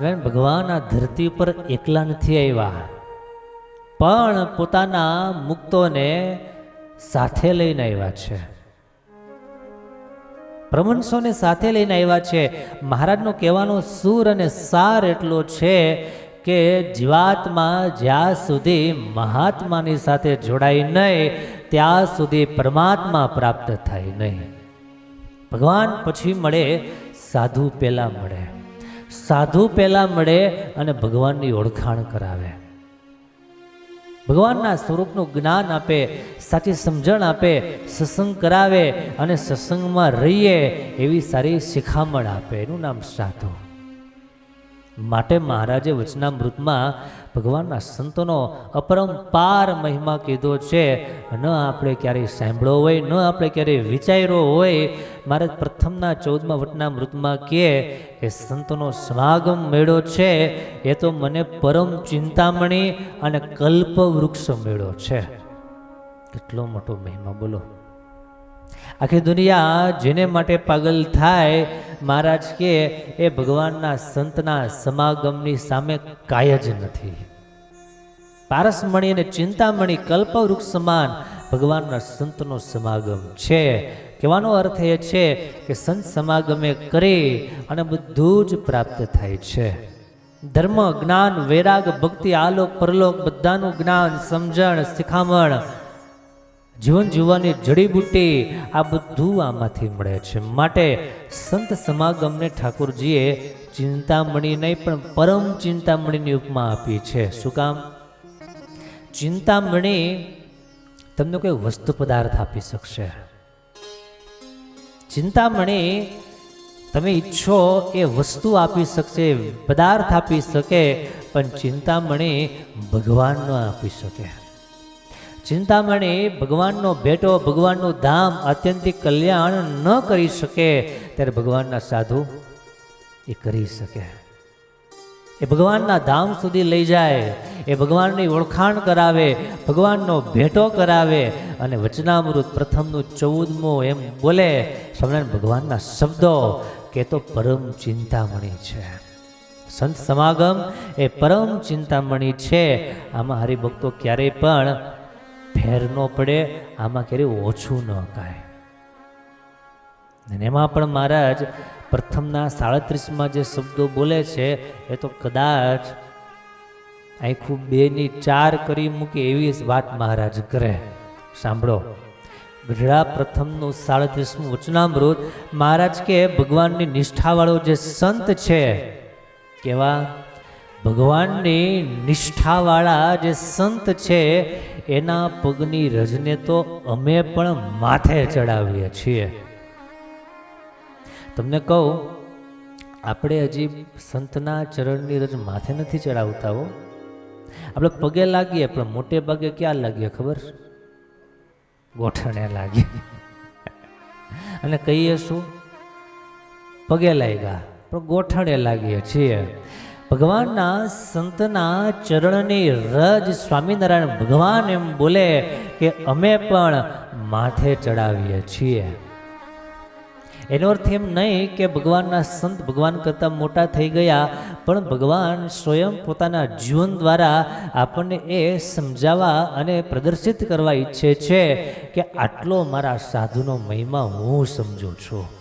હવે ભગવાન આ ધરતી ઉપર એકલા નથી આવ્યા. પણ પોતાના મુક્તોને સાથે લઈને આવ્યા છે. પ્રમંશોને સાથે લઈને આવ્યા છે. મહારાજનો કહેવાનો સૂર અને સાર એટલો છે કે જીવાત્મા જ્યાં સુધી મહાત્માની સાથે જોડાય નહીં, ત્યાં સુધી પરમાત્મા પ્રાપ્ત થાય નહીં. ભગવાન પછી મળે, સાધુ પહેલાં મળે. સાધુ પહેલાં મળે અને ભગવાનની ઓળખાણ કરાવે. ભગવાનના સ્વરૂપનું જ્ઞાન આપે, સાચી સમજણ આપે, સત્સંગ કરાવે અને સત્સંગમાં રહીએ એવી સારી શિખામણ આપે. એનું નામ સાધુ. માટે મહારાજે વચનામૃતમાં ભગવાનના સંતોનો અપરંપાર મહિમા કીધો છે. ન આપણે ક્યારેય સાંભળ્યો હોય, ન આપણે ક્યારેય વિચાર્યો હોય. મારે પ્રથમના ચૌદમાં વચનામૃતમાં કહે કે સંતોનો સમાગમ મેળો છે. એ તો મને પરમ ચિંતામણી અને કલ્પ વૃક્ષ મેળો છે. કેટલો મોટો મહિમા બોલો. આખી દુનિયા જેને માટે પાગલ થાય મહારાજ કે, એ ભગવાનના સંતના સમાગમની સામે કાય જ નથી. પારસમણી અને ચિંતામણી કલ્પવૃક્ષ સમાન ભગવાનના સંતનો સમાગમ છે. કહેવાનો અર્થ એ છે કે સંત સમાગમે કરી અને બધું જ પ્રાપ્ત થાય છે. ધર્મ, જ્ઞાન, વૈરાગ, ભક્તિ, આલોક, પરલોક બધાનું જ્ઞાન, સમજણ, શિખામણ જીવન જીવવાની જડીબુટ્ટી આ બધું આમાંથી મળે છે. માટે સંત સમાગમને ઠાકોરજીએ ચિંતામણી નહીં, પણ પરમ ચિંતામણીની ઉપમા આપી છે. શું કામ? ચિંતામણી તમને કોઈ વસ્તુ પદાર્થ આપી શકશે. ચિંતામણી તમે ઈચ્છો એ વસ્તુ આપી શકશે પદાર્થ આપી શકે, પણ ચિંતામણી ભગવાન ન આપી શકે. ચિંતામણી, ભગવાનનો ભેટો, ભગવાનનું ધામ, આત્યંતિક કલ્યાણ ન કરી શકે, ત્યારે ભગવાનના સાધુ એ કરી શકે. એ ભગવાનના ધામ સુધી લઈ જાય, એ ભગવાનની ઓળખાણ કરાવે, ભગવાનનો ભેટો કરાવે અને વચનામૃત પ્રથમનું ચૌદમું એમ બોલે, સ્વામિનારાયણ ભગવાનના શબ્દો કે તો પરમ ચિંતામણી છે. સંત સમાગમ એ પરમ ચિંતામણી છે. આમાં હરિભક્તો ક્યારેય પણ ફેર ન પડે, આમાં ક્યારેય ઓછું ન કાય. અને એમાં પણ મહારાજ પ્રથમના સાડત્રીસમાં જે શબ્દો બોલે છે, એ તો કદાચ આખું બેની ચાર કરી મૂકે એવી વાત મહારાજ કરે. સાંભળો. ગઢડા પ્રથમનું સાડત્રીસમું વચનામૃત મહારાજ કે ભગવાનની નિષ્ઠાવાળો જે સંત છે, કેવા? ભગવાનની નિષ્ઠાવાળા જે સંત છે, એના પગની રજને તો અમે પણ માથે ચડાવીએ છીએ. તમને કહું, આપણે હજી સંતના ચરણની રજ માથે નથી ચડાવતા હો. આપણે પગે લાગીએ, પણ મોટે ભાગે ક્યાં લાગીએ ખબર? ગોઠણે લાગીએ. અને કહીએ શું? પગે લાગ્યા, પણ ગોઠણે લાગીએ છીએ. ભગવાનના સંતના ચરણની રજ સ્વામિનારાયણ ભગવાન એમ બોલે કે અમે પણ માથે ચડાવીએ છીએ. એનો અર્થ એમ નહીં કે ભગવાનના સંત ભગવાન કરતાં મોટા થઈ ગયા, પણ ભગવાન સ્વયં પોતાના જીવન દ્વારા આપણને એ સમજાવવા અને પ્રદર્શિત કરવા ઈચ્છે છે કે આટલો મારા સાધુનો મહિમા હું સમજું છું.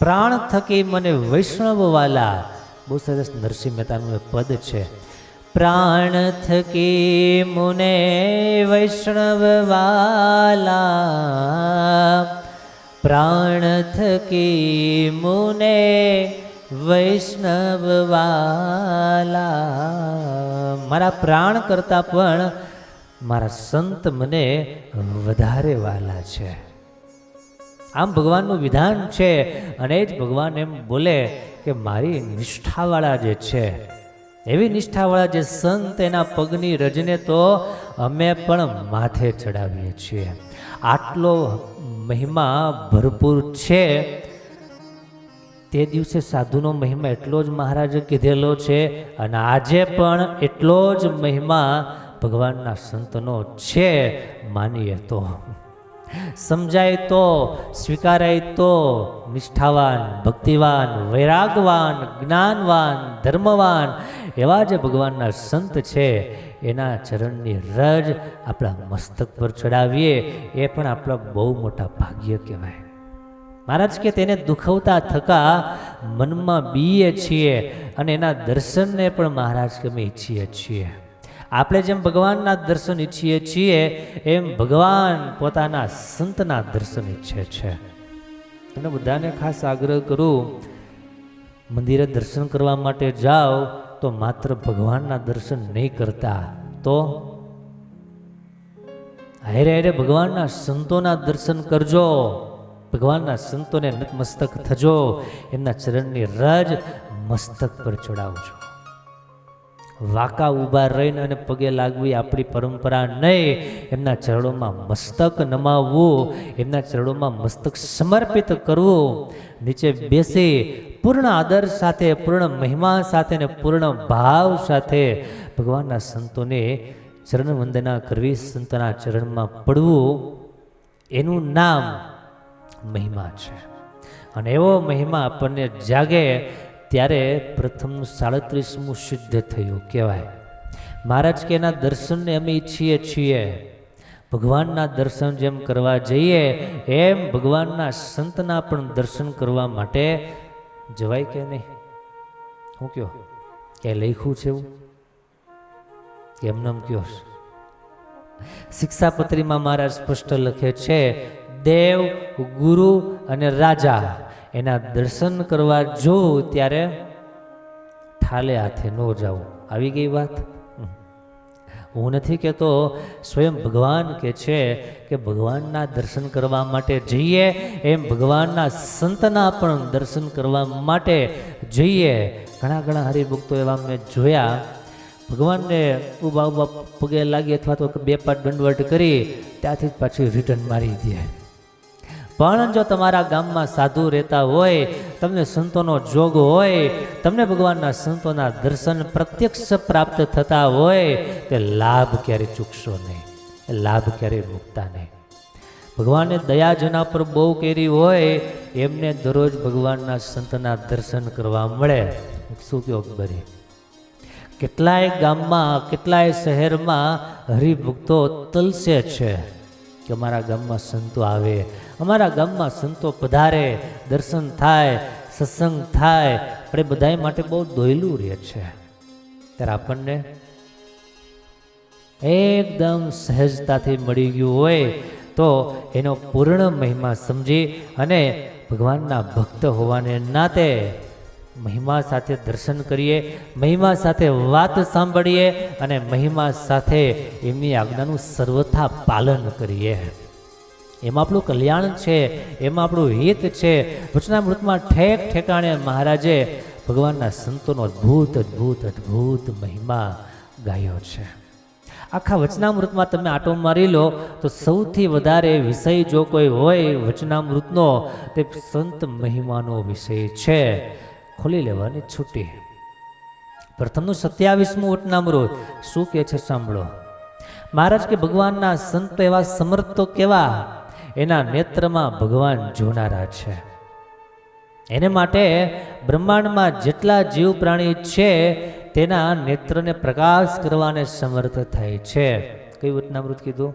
પ્રાણ થકી મને વૈષ્ણવ વાલા બહુ સરસ નરસિંહ મહેતાનું પદ છે. પ્રાણ થકી મુને વૈષ્ણવ વાલા પ્રાણ થકી મુને વૈષ્ણવ વાલા મારા પ્રાણ કરતાં પણ મારા સંત મને વધારે વાલા છે. આમ ભગવાનનું વિધાન છે. અને જ ભગવાન એમ બોલે કે મારી નિષ્ઠાવાળા જે છે, એવી નિષ્ઠાવાળા જે સંત એના પગની રજને તો અમે પણ માથે ચડાવીએ છીએ. આટલો મહિમા ભરપૂર છે. તે દિવસે સાધુનો મહિમા એટલો જ મહારાજે કીધેલો છે અને આજે પણ એટલો જ મહિમા ભગવાનના સંતનો છે, માનીએ તો. સમજાય તો, સ્વીકારાય તો, નિષ્ઠાવાન, ભક્તિવાન, વૈરાગવાન, જ્ઞાનવાન, ધર્મવાન એવા જે ભગવાનના સંત છે. એના ચરણની રજ આપણા મસ્તક પર ચડાવીએ, એ પણ આપણા બહુ મોટા ભાગ્ય કહેવાય. મહારાજ કે તેને દુખવતા થકા મનમાં બીએ છીએ અને એના દર્શનને પણ મહારાજ કે અમે ઈચ્છીએ છીએ. આપણે જેમ ભગવાનના દર્શન ઈચ્છીએ છીએ, એમ ભગવાન પોતાના સંતના દર્શન ઈચ્છે છે. અને બધાને ખાસ આગ્રહ કરું, મંદિરે દર્શન કરવા માટે જાઓ, તો માત્ર ભગવાનના દર્શન નહીં કરતા, તો? હારે હારે ભગવાનના સંતોના દર્શન કરજો. ભગવાનના સંતોને નતમસ્તક થજો. એમના ચરણની રજ મસ્તક પર ચડાવજો. વાકા ઊભા રહીને અને પગે લાગવી આપણી પરંપરા નહીં. એમના ચરણોમાં મસ્તક નમાવવું, એમના ચરણોમાં મસ્તક સમર્પિત કરવું. નીચે બેસી પૂર્ણ આદર સાથે, પૂર્ણ મહિમા સાથે અને પૂર્ણ ભાવ સાથે ભગવાનના સંતોને ચરણ વંદના કરવી, સંતના ચરણમાં પડવું. એનું નામ મહિમા છે. અને એવો મહિમા આપણને જાગે ત્યારે પ્રથમનું સાડત્રીસમું સિદ્ધ થયું, કહેવાય. મહારાજ કે એના દર્શનને અમે ઈચ્છીએ છીએ. ભગવાનના દર્શન જેમ કરવા જઈએ, એમ ભગવાનના સંતના પણ દર્શન કરવા માટે જવાય કે નહીં? હું કયો? કે લખ્યું છે એવું? એમનેમ કયો? શિક્ષાપત્રીમાં મહારાજ સ્પષ્ટ લખે છે, દેવ, ગુરુ અને રાજા એના દર્શન કરવા જો ત્યારે ઠાલે હાથે ન જાવું આવી ગઈ વાત? હું નથી કહેતો, સ્વયં ભગવાન કે છે કે ભગવાનના દર્શન કરવા માટે જઈએ, એમ ભગવાનના સંતના પણ દર્શન કરવા માટે જઈએ. ઘણા ઘણા હરિભક્તો એવા મેં જોયા. ભગવાનને ઊભા ઊભા પગે લાગી અથવા તો બે પાંચ દંડવટ કરી, ત્યાંથી જ પાછી રિટર્ન મારી દે પણ જો તમારા ગામમાં સાધુ રહેતા હોય, તમને સંતોનો જોગ હોય, તમને ભગવાનના સંતોના દર્શન પ્રત્યક્ષ પ્રાપ્ત થતા હોય, તે લાભ ક્યારેય ચૂકશો નહીં લાભ ક્યારેય મૂકતા નહીં. ભગવાને દયા જેના પર બહુ કેરી હોય, એમને દરરોજ ભગવાનના સંતના દર્શન કરવા મળે. શું કહો બરી કેટલાય ગામમાં, કેટલાય શહેરમાં હરિભક્તો તલસે છે કે અમારા ગામમાં સંતો આવે અમારા ગામમાં સંતો પધારે, દર્શન થાય, સત્સંગ થાય. આપણે બધા માટે બહુ દોયલું રહે છે. ત્યારે આપણને એકદમ સહજતાથી મળી ગયું હોય તો એનો પૂર્ણ મહિમા સમજી અને ભગવાનના ભક્ત હોવાને નાતે મહિમા સાથે દર્શન કરીએ, મહિમા સાથે વાત સાંભળીએ અને મહિમા સાથે એમની આજ્ઞાનું સર્વથા પાલન કરીએ. એમાં આપણું કલ્યાણ છે, એમાં આપણું હિત છે. વચનામૃતમાં ઠેક ઠેકાણે મહારાજે ભગવાનના સંતોનો અદ્ભુત અદ્ભુત અદ્ભુત મહિમા ગાયો છે. આખા વચનામૃતમાં તમે આટો મારી લો, તો સૌથી વધારે વિષય જો કોઈ હોય વચનામૃતનો, તે સંત મહિમાનો વિષય છે. ખોલી લેવાની છૂટી. પ્રથમનું સત્યાવીસમું વચનામૃત, શું કહે છે સાંભળો? મહારાજ કે ભગવાનના સંત એવા સમર્થ કેવા? એના નેત્રમાં ભગવાન જોનારા છે. એને માટે બ્રહ્માંડમાં જેટલા જીવ પ્રાણી છે, તેના નેત્રને પ્રકાશ કરવાને સમર્થ થાય છે. કઈ વચનામૃત કીધું?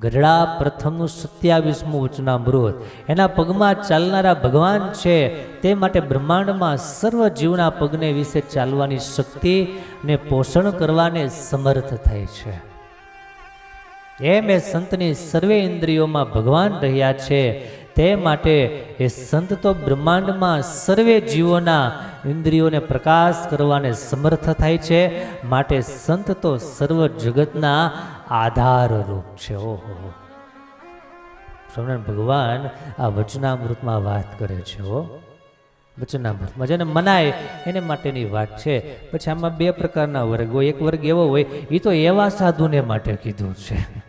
ગઢડા પ્રથમનું સત્યાવીસમું વચનામૃત. એના પગમાં ચાલનારા ભગવાન છે, તે માટે બ્રહ્માંડમાં સર્વ જીવના પગને વિશે ચાલવાની શક્તિ ને પોષણ કરવાને સમર્થ થાય છે. એમ એ સંતની સર્વે ઇન્દ્રિયોમાં ભગવાન રહ્યા છે. તે માટે એ સંત તો બ્રહ્માંડમાં સર્વે જીવોના ઇન્દ્રિયોને પ્રકાશ કરવાને સમર્થ થાય છે. માટે સંત તો સર્વ જગતના આધારરૂપ છે. ઓહો. સ્વામિનારાયણ ભગવાન આ વચનામૃતમાં વાત કરે છે, હો. વચનામૃતમાં જેને મનાય એને માટેની વાત છે. પછી આમાં બે પ્રકારના વર્ગ. એક વર્ગ એવો હોય એ તો એવા સાધુને માટે કીધું છે.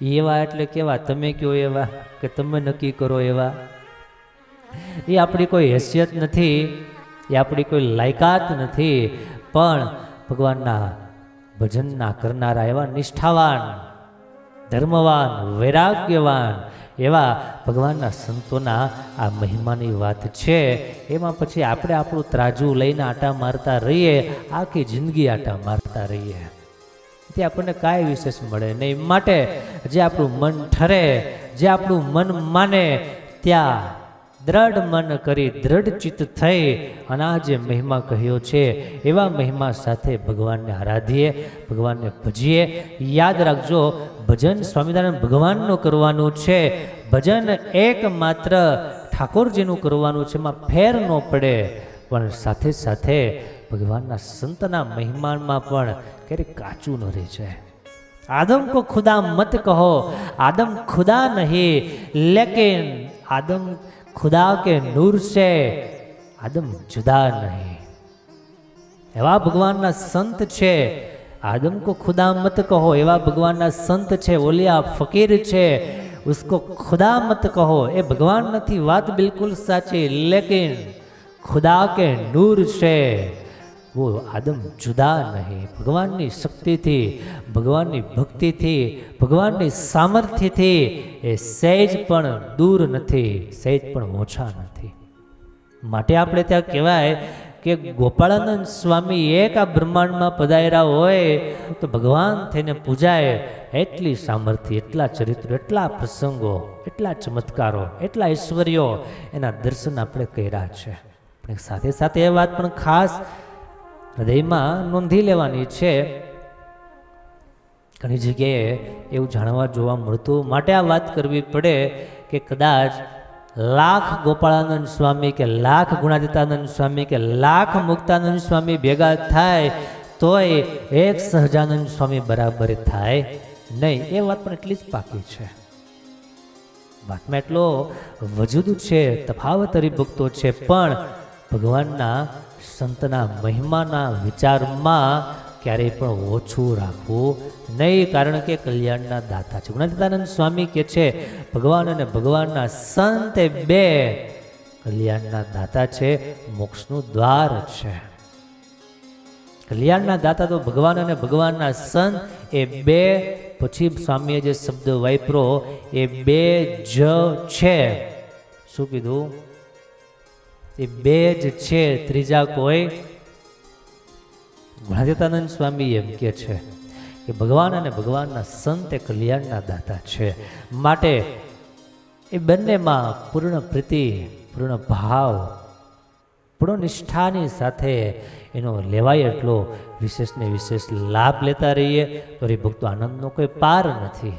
એવા એટલે કેવા? તમે કયો એવા કે તમે નક્કી કરો એવા? એ આપણી કોઈ હેસિયત નથી, એ આપણી કોઈ લાયકાત નથી, પણ ભગવાનના ભજનના કરનારા એવા નિષ્ઠાવાન, ધર્મવાન, વૈરાગ્યવાન એવા ભગવાનના સંતોના આ મહિમાની વાત છે. એમાં પછી આપણે આપણું ત્રાજુ લઈને આટા મારતા રહીએ, આખી જિંદગી આટા મારતા રહીએ. તે આપણને કાંઈ વિશેષ મળે નહીં. માટે જે આપણું મન ઠરે, જે આપણું મન માને, ત્યાં દ્રઢ મન કરી દ્રઢ ચિત્ત થઈ અને આ જે મહિમા કહ્યો છે, એવા મહિમા સાથે ભગવાનને આરાધીએ, ભગવાનને ભજીએ. યાદ રાખજો, ભજન સ્વામિનારાયણ ભગવાનનું કરવાનું છે. ભજન એકમાત્ર ઠાકોરજીનું કરવાનું છે. એમાં ફેર ન પડે. પણ સાથે સાથે ભગવાનના સંતના મહેમાનમાં પણ ક્યારેક કાચું ન રહે છે. આદમ કો ખુદા મત કહો, આદમ ખુદા નહીં, લેકિન આદમ ખુદા કે નૂર છે, આદમ જુદા નહીં. એવા ભગવાનના સંત છે, આદમ કો ખુદા મત કહો, એવા ભગવાનના સંત છે, ઓલિયા ફકીર છે, ઉસકો ખુદા મત કહો, એ ભગવાન નથી વાત બિલકુલ સાચી, લેકિન ખુદા કે નૂર છે. વો આદમ જુદા નહીં ભગવાનની શક્તિથી ભગવાનની ભક્તિથી ભગવાનની સામર્થ્યથી એ સહેજ પણ દૂર નથી સહેજ પણ ઓછા નથી માટે આપણે ત્યાં કહેવાય કે ગોપાળાનંદ સ્વામી એક આ બ્રહ્માંડમાં પધાર્યા હોય તો ભગવાન થઈને પૂજાય એટલી સામર્થ્ય એટલા ચરિત્ર એટલા પ્રસંગો એટલા ચમત્કારો એટલા ઐશ્વર્યો એના દર્શન આપણે કર્યા છે પણ સાથે સાથે એ વાત પણ ખાસ હૃદયમાં નોંધી લેવાની છે. ઘણી જગ્યાએ એવું જાણવા જોવા મળતું માટે આ વાત કરવી પડે કે કદાચ લાખ ગોપાળાનંદ સ્વામી કે લાખ ગુણાદિતાનંદ સ્વામી કે લાખ મુક્તાનંદ સ્વામી ભેગા થાય તોય એક સહજાનંદ સ્વામી બરાબર થાય નહીં. એ વાત પણ એટલી જ પાકી છે. વાતમાં એટલો વજૂદ છે, તફાવત હરિભક્તો છે, પણ ભગવાનના સંતના મહિમાના વિચારમાં ક્યારેય પણ ઓછું રાખવું નહીં, કારણ કે કલ્યાણના દાતા છે. ગુણાતીતાનંદ સ્વામી કે છે, ભગવાન અને ભગવાનના સંત બે કલ્યાણના દાતા છે, મોક્ષનું દ્વાર છે. કલ્યાણના દાતા તો ભગવાન અને ભગવાનના સંત એ બે. પછી સ્વામીએ જે શબ્દ વાપરો, એ બે જ છે. શું કીધું? એ બે જ છે, ત્રીજા કોઈ. ગુણાતીતાનંદ સ્વામી એમ કે છે કે ભગવાન અને ભગવાનના સંત એ કલ્યાણના દાતા છે. માટે એ બંનેમાં પૂર્ણ પ્રીતિ, પૂર્ણ ભાવ, પૂર્ણ નિષ્ઠાની સાથે એનો લેવાય એટલો વિશેષને વિશેષ લાભ લેતા રહીએ. તો એ ભક્તો આનંદનો કોઈ પાર નથી.